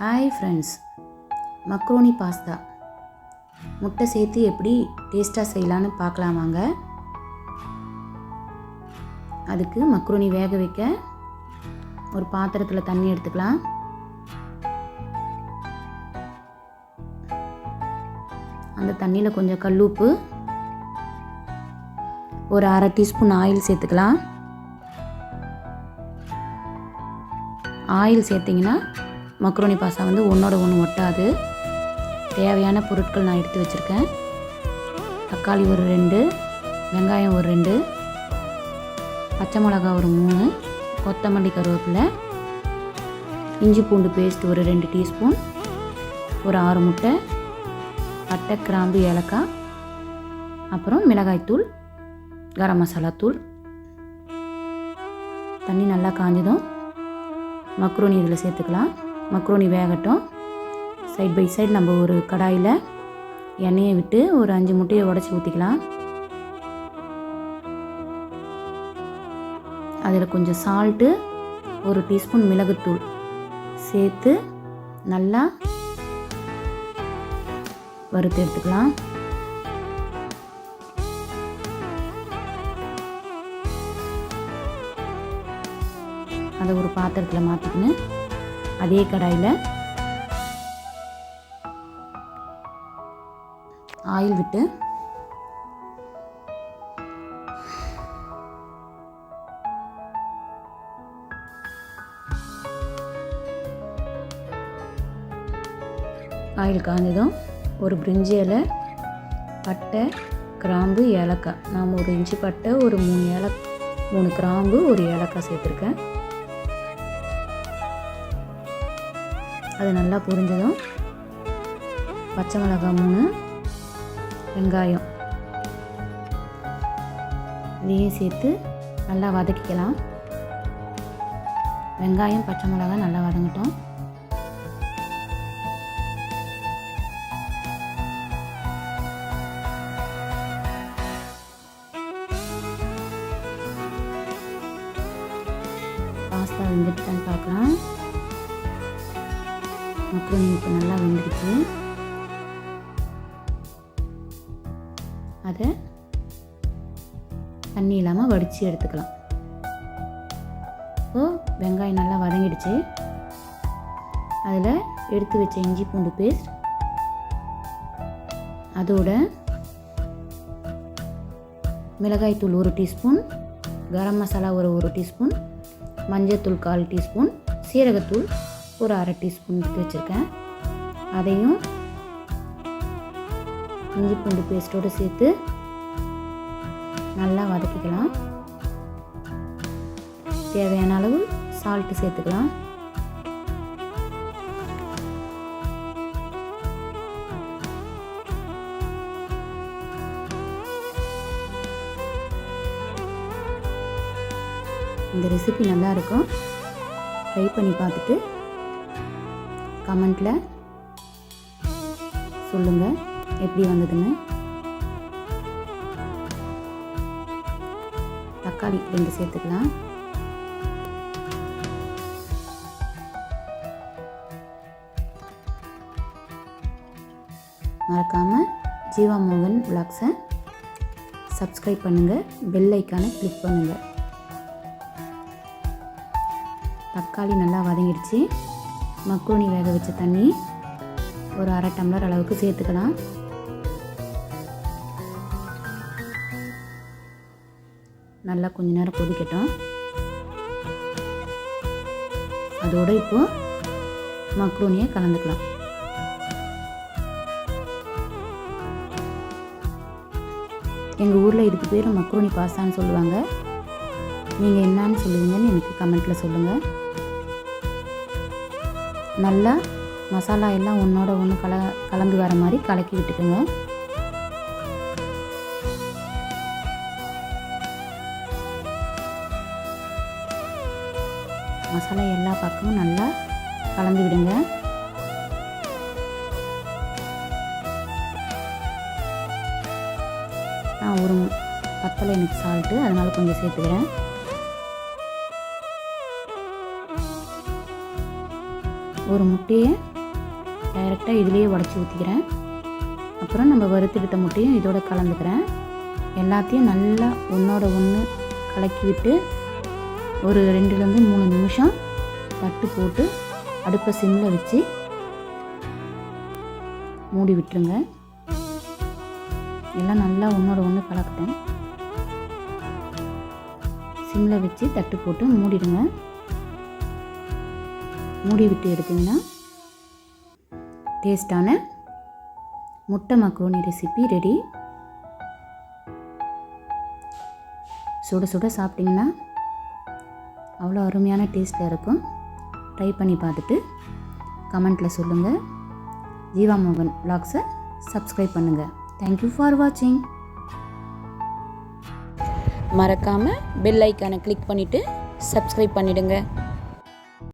Hi friends macaroni pasta முட்டை சேர்த்து எப்படி டேஸ்ட்டாக செய்யலான்னு பார்க்கலாம் வாங்க. அதுக்கு மக்ரோனி வேக வைக்க ஒரு பாத்திரத்தில் தண்ணி எடுத்துக்கலாம். அந்த தண்ணியில் கொஞ்சம் கல்லுப்பு. ஒரு அரை டீஸ்பூன் ஆயில் சேர்த்துக்கலாம். ஆயில் சேர்த்திங்கன்னா மக்ரோனி பாசா வந்து ஒன்றோட ஒன்று ஒட்டாது. தேவையான பொருட்கள் நான் எடுத்து வச்சுருக்கேன். தக்காளி ஒரு ரெண்டு வெங்காயம் ஒரு ரெண்டு பச்சை மிளகா ஒரு மூணு கொத்தமல்லி கருவேப்பிலை இஞ்சி பூண்டு பேஸ்ட் ஒரு ரெண்டு டீஸ்பூன் ஒரு ஆறு முட்டை பட்டை கிராம்பு ஏலக்காய் அப்புறம் மிளகாய்த்தூள் கரம் மசாலா தூள். தண்ணி நல்லா காஞ்சதும் மக்ரோனி இதில் சேர்த்துக்கலாம். மக்ரோனி வேகட்டும். சைட் பை சைடு நம்ம ஒரு கடாயில் எண்ணெயை விட்டு ஒரு அஞ்சு முட்டையை உடச்சி ஊற்றிக்கலாம் அதில் கொஞ்சம் சால்ட்டு ஒரு டீஸ்பூன் மிளகுத்தூள் சேர்த்து நல்லா வறுத்து எடுத்துக்கலாம். அதை ஒரு பாத்திரத்தில் மாற்றிக்கின்னு அதே கடாயில் ஆயில் விட்டு ஆயில் காய்ஞ்சதும் ஒரு பிரிஞ்சி இலை பட்டை கிராம்பு ஏலக்காய். நாம் ஒரு இஞ்சி பட்டை ஒரு மூணு ஏல மூணு கிராம்பு ஒரு ஏலக்காய் சேர்த்துருக்கேன். அது நல்லா புரிஞ்சதும் பச்சை மிளகாய் மூணு வெங்காயம் இதையும் சேர்த்து நல்லா வதக்கிக்கலாம். வெங்காயம் பச்சை மிளகாய் நல்லா வதங்கட்டும். பாஸ்தா வெந்துட்டான்னு பார்க்கலாம். மக்ரோனி இப்போ நல்லா வெந்துடுச்சு அதை தண்ணி இல்லாமல் வடித்து எடுத்துக்கலாம். இப்போது வெங்காயம் நல்லா வதங்கிடுச்சு. அதில் எடுத்து வச்ச இஞ்சி பூண்டு பேஸ்ட் அதோட மிளகாய்த்தூள் ஒரு டீஸ்பூன் கரம் மசாலா ஒரு ஒரு டீஸ்பூன் மஞ்சள்தூள் கால் டீஸ்பூன் சீரகத்தூள் ஒரு அரை டீஸ்பூன் எடுத்து வச்சுருக்கேன். அதையும் இஞ்சி பூண்டு பேஸ்ட்டோடு சேர்த்து நல்லா வதக்கிக்கலாம். தேவையான அளவு சால்ட்டு சேர்த்துக்கலாம். இந்த ரெசிபி நல்லா இருக்கும் ட்ரை பண்ணி பார்த்துட்டு கமெண்ட்டில் சொல்லுங்கள் எப்படி வந்ததுன்னு. தக்காளி ரெண்டு சேர்த்துக்கலாம். மறக்காமல் ஜீவா மோகன் பிளாக்ஸை சப்ஸ்கிரைப் பண்ணுங்கள் பெல் ஐக்கானை கிளிக் பண்ணுங்கள் தக்காளி நல்லா வதங்கிடுச்சு. மக்குனி வேக வச்ச தண்ணி ஒரு அரை டம்ளர் அளவுக்கு சேர்த்துக்கலாம். நல்லா கொஞ்ச நேரம் கொதிக்கட்டும். அதோடு இப்போ மக்ரூனியை கலந்துக்கலாம். எங்கள் ஊரில் இதுக்கு பேர் மக்ரூனி பாஸ்தான்னு சொல்லுவாங்க. நீங்கள் என்னன்னு சொல்லுவீங்கன்னு எனக்கு கமெண்ட்டில் சொல்லுங்கள் நல்லா மசாலா எல்லாம் ஒன்றோட ஒன்று கல கலந்து வர மாதிரி கலக்கி விட்டுக்குங்க. மசாலா எல்லா பக்கமும் நல்லா கலந்து விடுங்க. நான் ஒரு பத்தலை எனக்கு சால்ட்டு அதனால் கொஞ்சம் சேர்த்துக்கிறேன். ஒரு முட்டையை டைரெக்டாக இதுலேயே உடச்சி ஊற்றிக்கிறேன் அப்புறம் நம்ம வறுத்துக்கிட்ட முட்டையும் இதோட கலந்துக்கிறேன். எல்லாத்தையும் நல்லா ஒன்றோட ஒன்று கலக்கி விட்டு ஒரு ரெண்டுலேருந்து மூணு நிமிஷம் தட்டு போட்டு அடுப்பை சிம்மில் வச்சு மூடி விட்டுருங்க. எல்லாம் நல்லா ஒன்றோட ஒன்று கலக்கிட்டேன் சிம்மில் வச்சு தட்டு போட்டு மூடிடுங்க. மூடி விட்டு எடுத்திங்கன்னா டேஸ்டான முட்டை மக்ரோனி ரெசிபி ரெடி சுட சுட சாப்பிட்டிங்கன்னா அவ்வளோ அருமையான டேஸ்ட்டில் இருக்கும். ட்ரை பண்ணி பார்த்துட்டு கமெண்ட்டில் சொல்லுங்கள் ஜீவா மோகன் பிளாக்ஸை சப்ஸ்கிரைப் பண்ணுங்கள் தேங்க்யூ ஃபார் வாட்சிங் மறக்காமல் பெல் ஐக்கானை கிளிக் பண்ணிவிட்டு சப்ஸ்கிரைப் பண்ணிவிடுங்க